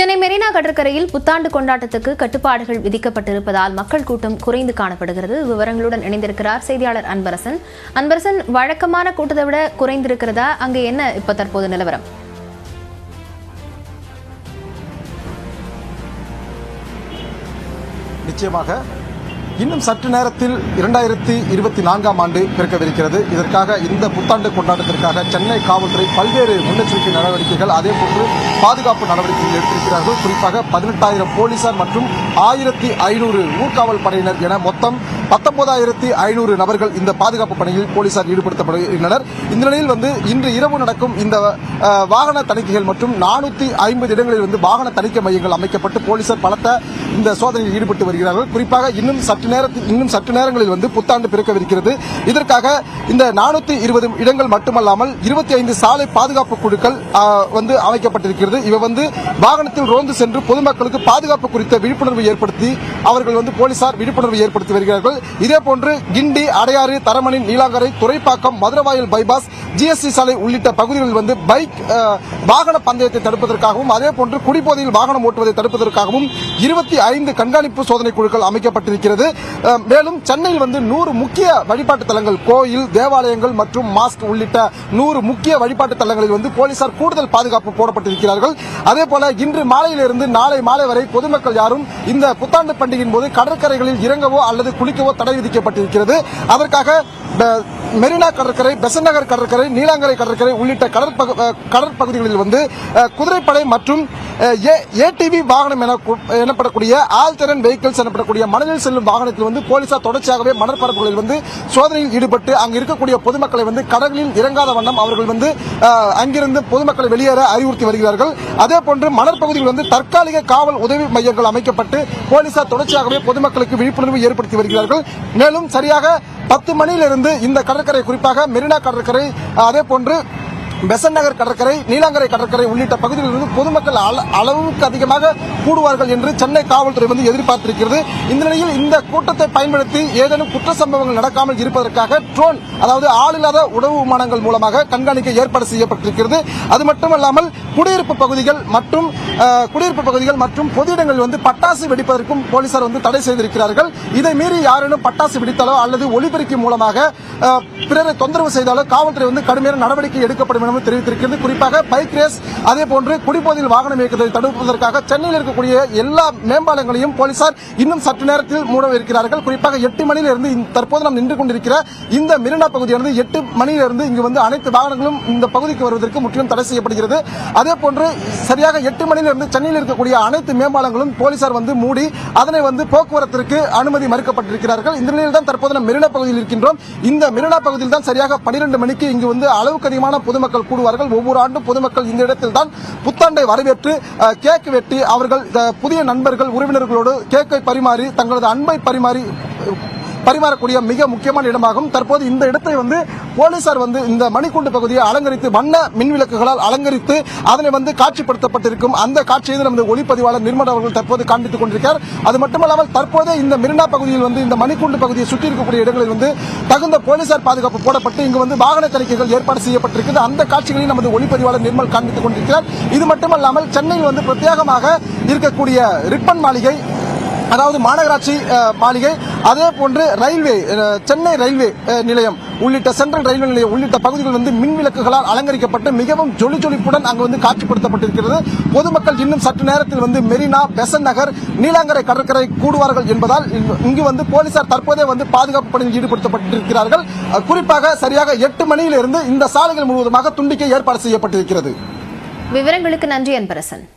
சென்னை மெரினா கடற்கரையில் புத்தாண்டு கொண்டாட்டத்துக்கு கட்டுப்பாடுகள் விதிக்கப்பட்டிருப்பதால் மக்கள் கூட்டம் குறைந்து காணப்படுகிறது. விவரங்களுடன் இணைந்திருக்கிறார் செய்தியாளர் அன்பரசன். அன்பரசன் வழக்கமான கூட்டத்தை விட குறைந்திருக்கிறதா? அங்கே என்ன இப்ப தற்போது நிலவரம்? நிச்சயமாக இன்னும் சற்று நேரத்தில் இரண்டாயிரத்தி இருபத்தி நான்காம் ஆண்டு பிறக்கவிருக்கிறது. இதற்காக இந்த புத்தாண்டு கொண்டாட்டத்திற்காக சென்னை காவல்துறை பல்வேறு முன்னெச்சரிக்கை நடவடிக்கைகள் அதே போன்று பாதுகாப்பு நடவடிக்கைகள் எடுத்திருக்கிறார்கள். குறிப்பாக பதினெட்டாயிரம் போலீசார் மற்றும் ஆயிரத்தி ஐநூறு ஊர்காவல் படையினர் என மொத்தம் பத்தொன்பதாயிரத்தி ஐநூறு நபர்கள் இந்த பாதுகாப்பு பணியில் போலீசார் ஈடுபடுத்தப்படுகின்றனர். இந்த நிலையில் வந்து இன்று இரவு நடக்கும் இந்த வாகன தணிக்கைகள் மற்றும் நானூத்தி ஐம்பது இடங்களில் வந்து வாகன தணிக்கை மையங்கள் அமைக்கப்பட்டு போலீசார் பலத்த இந்த சோதனையில் ஈடுபட்டு வருகிறார்கள். குறிப்பாக இன்னும் சற்று நேரத்தில் இன்னும் சற்று நேரங்களில் வந்து புத்தாண்டு பிறக்கவிருக்கிறது. இதற்காக இந்த நானூத்தி இருபது இடங்கள் மட்டுமல்லாமல் இருபத்தி ஐந்து சாலை பாதுகாப்பு குழுக்கள் வந்து அமைக்கப்பட்டிருக்கிறது. இவை வந்து வாகனத்தில் ரோந்து சென்று பொதுமக்களுக்கு பாதுகாப்பு குறித்த விழிப்புணர்வு ஏற்படுத்தி அவர்கள் வந்து போலீசார் விழிப்புணர்வு ஏற்படுத்தி வருகிறார்கள். இதே போன்று கிண்டி அடையாறு தரமணி நீலாங்கரை துறைப்பாக்கம் மதுரவாயல் பைபாஸ் ஜிஎஸ்டி சாலை உள்ளிட்ட பகுதிகளில் வந்து பைக் வாகன பந்தயத்தை தடுப்பதற்காகவும் அதே போன்று குடிபோதையில் வாகனம் ஓட்டுவதை தடுப்பதற்காகவும் இருபத்தி ஐந்து கண்காணிப்பு சோதனை குழுக்கள் அமைக்கப்பட்டிருக்கிறது. மேலும் சென்னையில் வந்து நூறு முக்கிய வழிபாட்டு தலங்கள் கோயில் தேவாலயங்கள் மற்றும் மாஸ்க் உள்ளிட்ட நூறு முக்கிய வழிபாட்டு தலங்களில் வந்து போலீசார் கூடுதல் பாதுகாப்பு போடப்பட்டிருக்கிறார்கள். அதே போல இன்று மாலையிலிருந்து நாளை மாலை வரை பொதுமக்கள் யாரும் இந்த புத்தாண்டு பண்டிகையின் போது கடற்கரைகளில் இறங்கவோ அல்லது குளிக்கவோ தடை விதிக்கப்பட்டிருக்கிறது. அதற்காக மெரினா கடற்கரை பெசன் நகர் கடற்கரை நீலாங்கரை கடற்கரை உள்ளிட்ட கடற்பகு- கடற்பகுதிகளில் வந்து குதிரைப்படை மற்றும் ஏடிவி வாகனம் என எனப்படக்கூடிய ஆல்டரன் வெஹிக்கிள்ஸ் எனப்படக்கூடிய மணலில் செல்லும் வாகனத்தில் வந்து போலீசார் தொடர்ச்சியாகவே மணற்பரப்புகளில் வந்து சோதனையில் ஈடுபட்டு அங்கு இருக்கக்கூடிய பொதுமக்களை வந்து கடலில் இறங்காத வண்ணம் அவர்கள் வந்து அங்கிருந்து பொதுமக்களை வெளியேற அறிவுறுத்தி வருகிறார்கள். அதே போன்று மணற்பகுதியில் வந்து தற்காலிக காவல் உதவி மையங்கள் அமைக்கப்பட்டு போலீசார் தொடர்ச்சியாகவே பொதுமக்களுக்கு விழிப்புணர்வு ஏற்படுத்தி வருகிறார்கள். மேலும் சரியாக பத்து மணியிலிருந்து இந்த கடற்கரை குறிப்பாக மெரினா கடற்கரை அதே போன்று பெசன் நகர் கடற்கரை நீலாங்கரை கடற்கரை உள்ளிட்ட பகுதிகளிலிருந்து பொதுமக்கள் அள- அளவுக்கு அதிகமாக கூடுவார்கள் என்று சென்னை காவல்துறை வந்து எதிர்பார்த்திருக்கிறது. இந்த நிலையில் இந்த கூட்டத்தை பயன்படுத்தி ஏதேனும் குற்ற சம்பவங்கள் நடக்காமல் இருப்பதற்காக ட்ரோன் அதாவது ஆளில்லாத உணவு விமானங்கள் மூலமாக கண்காணிக்க ஏற்பாடு செய்யப்பட்டிருக்கிறது. அது மட்டுமல்லாமல் குடியிருப்பு பகுதிகள் மற்றும் குடியிருப்பு பகுதிகள் மற்றும் பொது இடங்களில் வந்து பட்டாசு வெடிப்பதற்கும் போலீசார் வந்து தடை செய்திருக்கிறார்கள். இதை மீறி யாரேனும் பட்டாசு வெடித்தாலோ அல்லது ஒலிபெருக்கி மூலமாக பிறரை தொந்தரவு செய்தாலோ காவல்துறை வந்து கடுமையான நடவடிக்கை எடுக்கப்படும் எனவும் தெரிவித்திருக்கிறது. குறிப்பாக பைக் ரேஸ் அதே போன்று குடிபோதையில் வாகனம் இயக்கத்தை தடுப்பதற்காக சென்னையில் இருக்கக்கூடிய எல்லா மேம்பாலங்களையும் போலீசார் இன்னும் சற்று நேரத்தில் மூட இருக்கிறார்கள் குறிப்பாக எட்டு மணியிலிருந்து தற்போது நாம் நின்று கொண்டிருக்கிற இந்த மெரினா பகுதியானது எட்டு மணியிலிருந்து இங்கு வந்து அனைத்து வாகனங்களும் இந்த பகுதிக்கு வருவதற்கு முற்றிலும் தடை செய்யப்படுகிறது. அதே போன்று சரியாக எட்டு மணியிலிருந்து சென்னையில் இருக்கக்கூடிய அனைத்து மேம்பாலங்களும் போலீசார் வந்து மூடி அதனை வந்து போக்குவரத்திற்கு அனுமதி மறுக்கப்பட்டிருக்கிறார்கள். இந்த நிலையில் தான் தற்போது நாம் மெரினா பகுதியில் இருக்கின்றோம். இந்த மெரினா பகுதியில் தான் சரியாக பனிரெண்டு மணிக்கு இங்கு வந்து அளவுக்கு அதிகமான பொதுமக்கள் கூடுவார்கள். ஒவ்வொரு ஆண்டும் பொதுமக்கள் இந்த இடத்தில் தான் புத்தாண்டை வரவேற்று கேக் வெட்டி அவர்கள் புதிய நண்பர்கள் உறவினர்களோடு கேக்கை பரிமாறி தங்களது அன்பை பரிமாறி பரிமாறக்கூடிய மிக முக்கியமான இடமாகும். தற்போது இந்த இடத்தை வந்து போலீசார் வந்து இந்த மணிக்கூண்டு பகுதியை அலங்கரித்து வண்ண மின் விளக்குகளால் அலங்கரித்து அதனை வந்து காட்சிப்படுத்தப்பட்டிருக்கும். அந்த காட்சியை நமது ஒளிப்பதிவாளர் நிர்மல் அவர்கள் தற்போது காண்பித்துக் கொண்டிருக்கிறார் அது மட்டுமல்லாமல் தற்போதே இந்த மிரினா பகுதியில் வந்து இந்த மணிக்கூண்டு பகுதியை சுற்றி இருக்கக்கூடிய இடங்களில் வந்து தகுந்த போலீசார் பாதுகாப்பு போடப்பட்டு இங்கு வந்து வாகன தணிக்கைகள் ஏற்பாடு செய்யப்பட்டிருக்கிறது அந்த காட்சிகளையும் நமது ஒளிப்பதிவாளர் நிர்மல் காண்பித்துக் கொண்டிருக்கிறார். இது மட்டுமல்லாமல் சென்னையில் வந்து பிரத்யேகமாக இருக்கக்கூடிய ரிப்பன் மாளிகை அதாவது மாநகராட்சி மாளிகை அதே போன்று ரயில்வே சென்னை ரயில்வே நிலையம் உள்ளிட்ட சென்ட்ரல் ரயில்வே நிலையம் உள்ளிட்ட பகுதிகள் வந்து மின் விளக்குகளால் அலங்கரிக்கப்பட்டு மிகவும் ஜொலி ஜொலிப்புடன் அங்கு வந்து காட்சிப்படுத்தப்பட்டிருக்கிறது. பொதுமக்கள் இன்னும் சற்று நேரத்தில் வந்து மெரினா பெசன் நகர் நீலாங்கரை கடற்கரை கூடுவார்கள் என்பதால் இங்கு- இங்கு வந்து போலீசார் தற்போதே வந்து பாதுகாப்பு பணியில் ஈடுபடுத்தப்பட்டிருக்கிறார்கள். குறிப்பாக சரியாக எட்டு மணியிலிருந்து இந்த சாலைகள் முழுவதுமாக துண்டிக்க ஏற்பாடு செய்யப்பட்டிருக்கிறது. விவரங்களுக்கு நன்றி அன்பரசன்.